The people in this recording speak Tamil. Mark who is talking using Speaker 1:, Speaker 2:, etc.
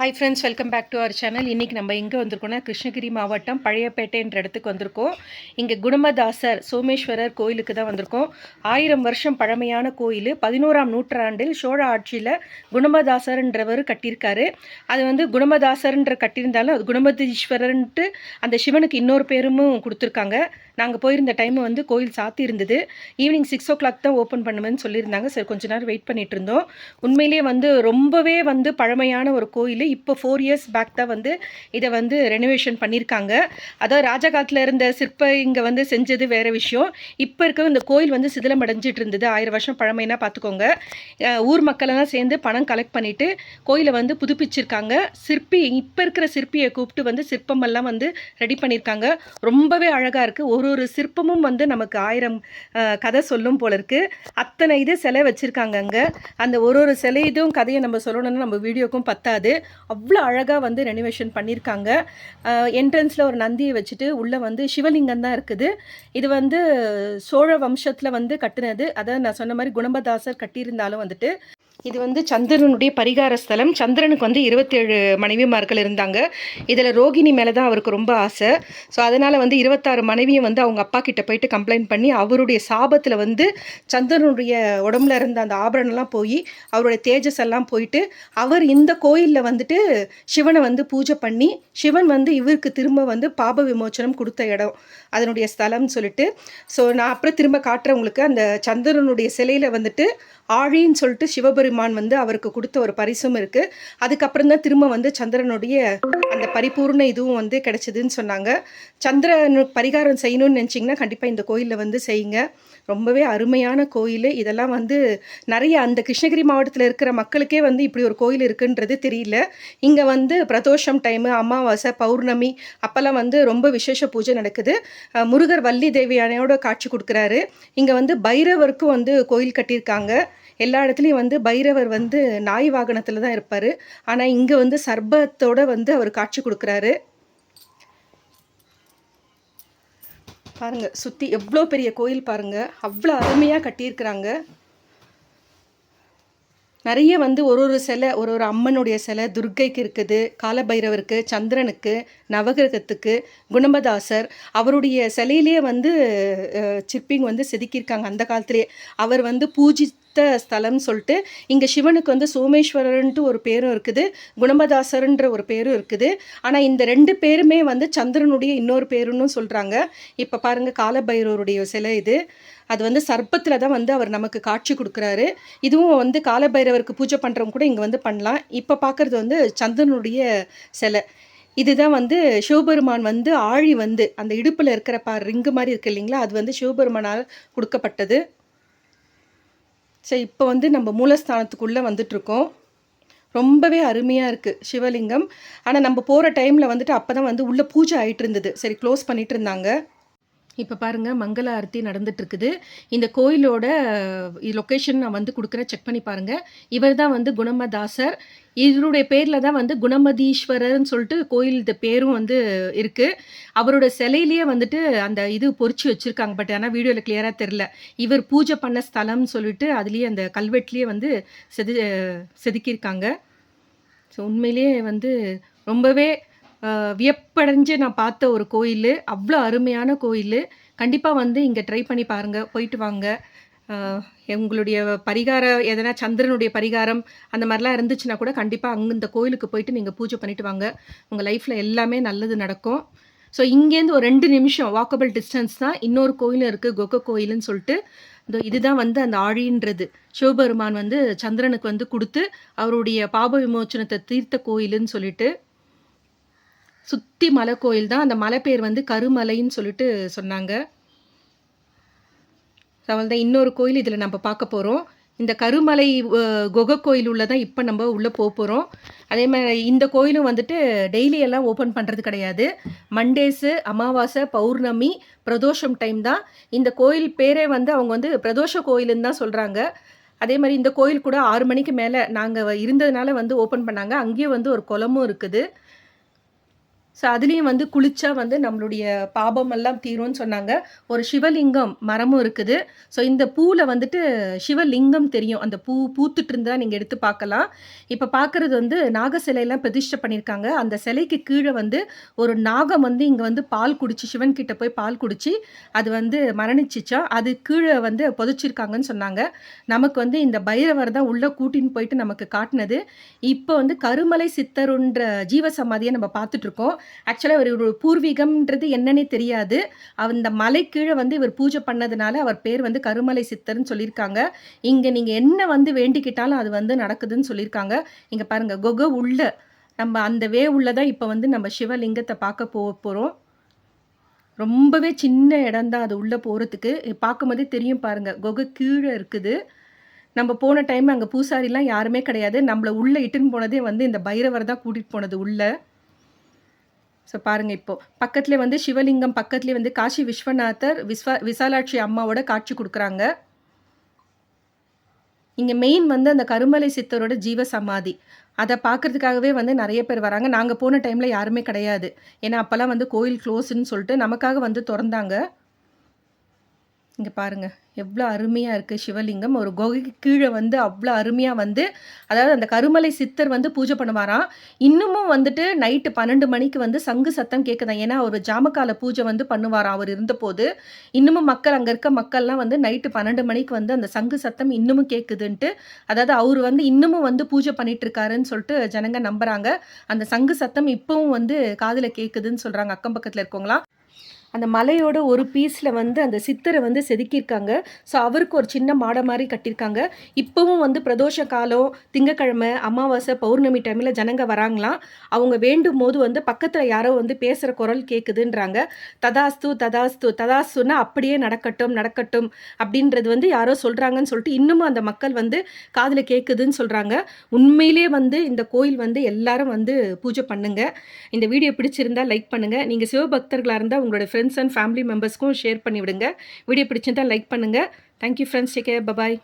Speaker 1: Hi friends welcome back to our channel இன்றைக்கி நம்ம எங்கே வந்திருக்கோம்னா கிருஷ்ணகிரி மாவட்டம் பழையப்பேட்டைன்ற இடத்துக்கு வந்திருக்கோம். இங்கே குணமதாசர் சோமேஸ்வரர் கோயிலுக்கு தான் வந்திருக்கோம். ஆயிரம் வருஷம் பழமையான கோயில். பதினோராம் நூற்றாண்டில் சோழ ஆட்சியில் குணமதாசர்ன்றவர் கட்டியிருக்காரு. அது வந்து குணமதாசர்ன்ற கட்டியிருந்தாலும் அது குணமதீஸ்வரன்ட்டு அந்த சிவனுக்கு இன்னொரு பேரும் கொடுத்துருக்காங்க. நாங்கள் போயிருந்த டைம் வந்து கோயில் சாத்தி இருந்தது. ஈவினிங் சிக்ஸ் ஓ கிளாக் தான் ஓப்பன் பண்ணுவேன்னு சொல்லியிருந்தாங்க. சரி கொஞ்ச நேரம் வெயிட் பண்ணிட்டு இருந்தோம். உண்மையிலேயே வந்து ரொம்பவே வந்து பழமையான ஒரு கோயில். இப்போ ஃபோர் இயர்ஸ் பேக் தான் வந்து இதை வந்து ரெனோவேஷன் பண்ணியிருக்காங்க. அதாவது ராஜா காலத்தில் இருந்த சிற்ப இங்கே வந்து செஞ்சது வேறு விஷயம். இப்போ இருக்க இந்த கோயில் வந்து சிதிலம் அடைஞ்சிட்டு இருந்தது. ஆயிரம் வருஷம் பழமைனா பார்த்துக்கோங்க. ஊர் மக்களெல்லாம் சேர்ந்து பணம் கலெக்ட் பண்ணிட்டு கோயிலை வந்து புதுப்பிச்சிருக்காங்க. சிற்பி இப்போ இருக்கிற சிற்பியை கூப்பிட்டு வந்து சிற்பமெல்லாம் வந்து ரெடி பண்ணியிருக்காங்க. ரொம்பவே அழகாக இருக்குது ஒரு ஒரு சிற்பமும் வந்து நமக்கு ஆயிரம் கதை சொல்லும் போல இருக்குது அத்தனை இது சிலை வச்சுருக்காங்க அங்கே. அந்த ஒரு ஒரு சிலை இதுவும் கதையை நம்ம சொல்லணும்னா நம்ம வீடியோக்கும் பத்தாது. அவ்வளோ அழகாக வந்து ரெனிவேஷன் பண்ணியிருக்காங்க என்ட்ரன்ஸில் ஒரு நந்தியை வச்சுட்டு உள்ளே வந்து சிவலிங்கம் தான் இருக்குது. இது வந்து சோழ வம்சத்தில் வந்து கட்டினது. அதாவது நான் சொன்ன மாதிரி குணபதாசர் கட்டியிருந்தாலும் வந்துட்டு இது வந்து சந்திரனுடைய பரிகார ஸ்தலம். சந்திரனுக்கு வந்து இருபத்தேழு மனைவிமார்கள் இருந்தாங்க. இதில் ரோகிணி மேலே தான் அவருக்கு ரொம்ப ஆசை. ஸோ அதனால் வந்து இருபத்தாறு மனைவியும் வந்து அவங்க அப்பா கிட்ட போயிட்டு கம்ப்ளைண்ட் பண்ணி அவருடைய சாபத்தில் வந்து சந்திரனுடைய உடம்புல இருந்த அந்த ஆபரணம்லாம் போய் அவருடைய தேஜஸ் எல்லாம் போயிட்டு அவர் இந்த கோயிலில் வந்துட்டு சிவனை வந்து பூஜை பண்ணி சிவன் வந்து இவருக்கு திரும்ப வந்து பாப விமோச்சனம் கொடுத்த இடம். அதனுடைய ஸ்தலம்னு சொல்லிட்டு. ஸோ நான் அப்புறம் திரும்ப காட்டுறவங்களுக்கு அந்த சந்திரனுடைய சிலையில் வந்துட்டு ஆழின்னு சொல்லிட்டு சிவபெரு சிவபெருமான் வந்து அவருக்கு கொடுத்த ஒரு பரிசும் இருக்குது அதுக்கப்புறம் தான் திரும்ப வந்து சந்திரனுடைய அந்த பரிபூர்ண இதுவும் வந்து கிடைச்சதுன்னு சொன்னாங்க. சந்திரன் பரிகாரம் செய்யணும்னு நினச்சிங்கன்னா கண்டிப்பாக இந்த கோயிலில் வந்து செய்யுங்க. ரொம்பவே அருமையான கோயில். இதெல்லாம் வந்து நிறைய அந்த கிருஷ்ணகிரி மாவட்டத்தில் இருக்கிற மக்களுக்கே வந்து இப்படி ஒரு கோயில் இருக்குன்றது தெரியல. இங்கே வந்து பிரதோஷம் டைமு அமாவாசை பௌர்ணமி அப்போல்லாம் வந்து ரொம்ப விசேஷ பூஜை நடக்குது. முருகர் வள்ளி தேவியானையோட காட்சி கொடுக்குறாரு. இங்கே வந்து பைரவருக்கும் வந்து கோயில் கட்டியிருக்காங்க. எல்லா இடத்துலையும் வந்து பைரவர் வந்து நாய் வாகனத்தில் தான் இருப்பார். ஆனால் இங்கே வந்து சர்பத்தோடு வந்து அவர் காட்சி கொடுக்குறாரு. பாருங்க சுற்றி எவ்வளோ பெரிய கோயில் பாருங்க. அவ்வளோ அருமையாக கட்டியிருக்கிறாங்க. நிறைய வந்து ஒரு ஒரு சிலை ஒரு ஒரு அம்மனுடைய சிலை துர்க்கைக்கு இருக்குது காலபைரவருக்கு சந்திரனுக்கு நவகிரகத்துக்கு குணபதாசர் அவருடைய சிலையிலேயே வந்து சிற்பிங் வந்து செதுக்கியிருக்காங்க அந்த காலத்திலேயே. அவர் வந்து பூஜித்த ஸ்தலம்னு சொல்லிட்டு இங்கே சிவனுக்கு வந்து சோமேஸ்வரன்ட்டு ஒரு பேரும் இருக்குது குணம்பதாசர்ன்ற ஒரு பேரும் இருக்குது. ஆனால் இந்த ரெண்டு பேருமே வந்து சந்திரனுடைய இன்னொரு பேருன்னு சொல்கிறாங்க இப்போ பாருங்கள் காலபைரவருடைய சிலை இது. அது வந்து சர்ப்பத்தில் தான் வந்து அவர் நமக்கு காட்சி கொடுக்குறாரு. இதுவும் வந்து காலபைரவருக்கு பூஜை பண்ணுறவங்க கூட இங்கே வந்து பண்ணலாம். இப்போ பார்க்குறது வந்து சந்திரனுடைய சிலை. இதுதான் வந்து சிவபெருமான் வந்து ஆழி வந்து அந்த இடுப்பில் இருக்கிற பா ரிங்கு மாதிரி இருக்கு இல்லைங்களா? அது வந்து சிவபெருமானால் கொடுக்கப்பட்டது. சரி இப்போ வந்து நம்ம மூலஸ்தானத்துக்குள்ளே வந்துட்ருக்கோம் ரொம்பவே அருமையாக இருக்குது சிவலிங்கம். ஆனால் நம்ம போகிற டைமில் வந்துட்டு அப்போ தான் வந்து உள்ளே பூஜை ஆகிட்டு இருந்தது சரி க்ளோஸ் பண்ணிகிட்டு இருந்தாங்க இப்போ பாருங்கள் மங்கள ஆரத்தி நடந்துட்டு இருக்குது இந்த கோயிலோட லொக்கேஷன் நான் வந்து கொடுக்குறேன் செக் பண்ணி பாருங்கள் இவர் தான் வந்து குணமதாசர். இவருடைய பேரில் தான் வந்து குணமதீஸ்வரர்னு சொல்லிட்டு கோயில் இந்த பேரும் வந்து இருக்குது அவரோட சிலையிலேயே வந்துட்டு அந்த இது பொறிச்சு வச்சுருக்காங்க. பட் ஆனால் வீடியோவில் கிளியராக தெரில இவர் பூஜை பண்ண ஸ்தலம்னு சொல்லிட்டு அதுலேயே அந்த கல்வெட்டுலேயே வந்து செது செதுக்கியிருக்காங்க. ஸோ உண்மையிலேயே வந்து ரொம்பவே வியப்படைஞ்சு நான் பார்த்த ஒரு கோயில் அவ்வளோ அருமையான கோயில். கண்டிப்பாக வந்து இங்கே ட்ரை பண்ணி பாருங்கள் போயிட்டு வாங்க. உங்களுடைய பரிகாரம் எதனா சந்திரனுடைய பரிகாரம் அந்த மாதிரிலாம் இருந்துச்சுன்னா கூட கண்டிப்பாக அங்கே இந்த கோயிலுக்கு போயிட்டு நீங்கள் பூஜை பண்ணிட்டு வாங்க. உங்கள் லைஃப்பில் எல்லாமே நல்லது நடக்கும். ஸோ இங்கேருந்து ஒரு ரெண்டு நிமிஷம் வாக்கபிள் டிஸ்டன்ஸ் தான். இன்னொரு கோயிலும் இருக்குது கொக்க கோயிலுன்னு சொல்லிட்டு. இந்த இதுதான் வந்து அந்த ஆழின்றது. சிவபெருமான் வந்து சந்திரனுக்கு வந்து கொடுத்து அவருடைய பாப விமோச்சனத்தை தீர்த்த கோயிலுன்னு சொல்லிட்டு. சுற்றி மலை கோயில் தான். அந்த மலை பேர் வந்து கருமலைன்னு சொல்லிட்டு சொன்னாங்க. அவள் தான் இன்னொரு கோயில் இதில் நம்ம பார்க்க போகிறோம் இந்த கருமலை குகை கோயில் உள்ள தான் இப்போ நம்ம உள்ளே போக போகிறோம் அதே மாதிரி இந்த கோயிலும் வந்துட்டு டெய்லி எல்லாம் ஓப்பன் பண்ணுறது கிடையாது. மண்டேஸு அமாவாசை பௌர்ணமி பிரதோஷம் டைம் தான். இந்த கோயில் பேரே வந்து அவங்க வந்து பிரதோஷ கோயிலுன்னு தான் சொல்கிறாங்க அதே மாதிரி இந்த கோயில் கூட ஆறு மணிக்கு மேலே நாங்கள் இருந்ததுனால வந்து ஓப்பன் பண்ணாங்க. அங்கேயும் வந்து ஒரு குளமும் இருக்குது. ஸோ அதுலேயும் வந்து குளிச்சா வந்து நம்மளுடைய பாபமெல்லாம் தீரும்னு சொன்னாங்க. ஒரு சிவலிங்கம் மரமும் இருக்குது. ஸோ இந்த பூவில் வந்துட்டு சிவலிங்கம் தெரியும். அந்த பூ பூத்துட்டு இருந்தால் நீங்கள் எடுத்து பார்க்கலாம். இப்போ பார்க்குறது வந்து நாக சிலையெல்லாம் பிரதிஷ்டை பண்ணியிருக்காங்க. அந்த சிலைக்கு கீழே வந்து ஒரு நாகம் வந்து இங்கே வந்து பால் குடிச்சு சிவன் கிட்ட போய் பால் குடிச்சு அது வந்து மரணிச்சிச்சா. அது கீழே வந்து புதைச்சிருக்காங்கன்னு சொன்னாங்க. நமக்கு வந்து இந்த பைரவர் தான் உள்ளே கூட்டின்னு போயிட்டு நமக்கு காட்டினது. இப்போ வந்து கருமலை சித்தருன்ற ஜீவசமாதியை நம்ம பார்த்துட்டு இருக்கோம். ஆக்சுவலாக இவர் ஒரு பூர்வீகம்ன்றது என்னன்னே தெரியாது. அந்த மலை கீழே வந்து இவர் பூஜை பண்ணதுனால அவர் பேர் வந்து கருமலை சித்தர்னு சொல்லியிருக்காங்க. இங்கே நீங்கள் என்ன வந்து வேண்டிக்கிட்டாலும் அது வந்து நடக்குதுன்னு சொல்லியிருக்காங்க. இங்கே பாருங்கள் கொகை உள்ள நம்ம அந்த வே உள்ளதான் இப்போ வந்து நம்ம சிவலிங்கத்தை பார்க்க போ போகிறோம் ரொம்பவே சின்ன இடம்தான் அது உள்ளே போகிறதுக்கு பார்க்கும்போதே தெரியும் பாருங்கள் கொகை கீழே இருக்குது. நம்ம போன டைம் அங்கே பூசாரிலாம் யாருமே கிடையாது. நம்மளை உள்ளே இட்டுன்னு போனதே வந்து இந்த பைரவர் தான் கூட்டிகிட்டு போனது உள்ளே. ஸோ பாருங்கள் இப்போது பக்கத்துலேயே வந்து சிவலிங்கம் பக்கத்துலேயே வந்து காசி விஸ்வநாதர் விஸ்வ விசாலாட்சி அம்மாவோட காட்சி கொடுக்குறாங்க. இங்கே மெயின் வந்து அந்த கருமலை சித்தரோட ஜீவ சமாதி. அதை பார்க்கறதுக்காகவே வந்து நிறைய பேர் வராங்க. நாங்கள் போன டைமில் யாருமே கிடையாது. ஏன்னா அப்போல்லாம் வந்து கோயில் க்ளோஸ்ன்னு சொல்லிட்டு நமக்காக வந்து திறந்தாங்க. இங்கே பாருங்கள் எவ்வளோ அருமையாக இருக்குது சிவலிங்கம். ஒரு குகைக்கு கீழே வந்து அவ்வளோ அருமையாக வந்து அதாவது அந்த கருமலை சித்தர் வந்து பூஜை பண்ணுவாராம். இன்னமும் வந்துட்டு நைட்டு பன்னெண்டு மணிக்கு வந்து சங்கு சத்தம் கேட்குதான். ஏன்னா ஒரு ஜாமக்கால பூஜை வந்து பண்ணுவாராம் அவர் இருந்தபோது. இன்னமும் மக்கள் அங்கே இருக்க மக்கள்லாம் வந்து நைட்டு பன்னெண்டு மணிக்கு வந்து அந்த சங்கு சத்தம் இன்னமும் கேட்குதுன்ட்டு அதாவது அவர் வந்து இன்னமும் வந்து பூஜை பண்ணிட்டு இருக்காருன்னு சொல்லிட்டு ஜனங்க நம்புகிறாங்க அந்த சங்கு சத்தம் இப்போவும் வந்து காதில் கேட்குதுன்னு சொல்கிறாங்க அக்கம் பக்கத்தில் இருக்கவங்களாம். அந்த மலையோட ஒரு பீஸில் வந்து அந்த சித்தரை வந்து செதுக்கியிருக்காங்க. ஸோ அவருக்கு ஒரு சின்ன மாடை மாதிரி கட்டியிருக்காங்க. இப்போவும் வந்து பிரதோஷ காலம் திங்கக்கிழமை அமாவாசை பௌர்ணமி டைமில் ஜனங்க வராங்களாம். அவங்க வேண்டும் போது வந்து பக்கத்தில் யாரோ வந்து பேசுகிற குரல் கேட்குதுன்றாங்க ததாஸ்து ததாஸ்து ததாஸ்துன்னா அப்படியே நடக்கட்டும் நடக்கட்டும் அப்படின்றது வந்து யாரோ சொல்கிறாங்கன்னு சொல்லிட்டு இன்னமும் அந்த மக்கள் வந்து காதில் கேட்குதுன்னு சொல்கிறாங்க உண்மையிலே வந்து இந்த கோயில் வந்து எல்லாரும் வந்து பூஜை பண்ணுங்கள் இந்த வீடியோ பிடிச்சிருந்தா லைக் பண்ணுங்கள் நீங்கள் சிவபக்தர்களாக இருந்தால் உங்களோட ஃப்ரெண்ட்ஸ் அண்ட் ஃபேமிலி மெம்பர்ஸ்க்கும் ஷேர் பண்ணிவிடுங்க. வீடியோ பிடிச்சிருந்தால் லைக் பண்ணுங்கள் thank you friends take care bye bye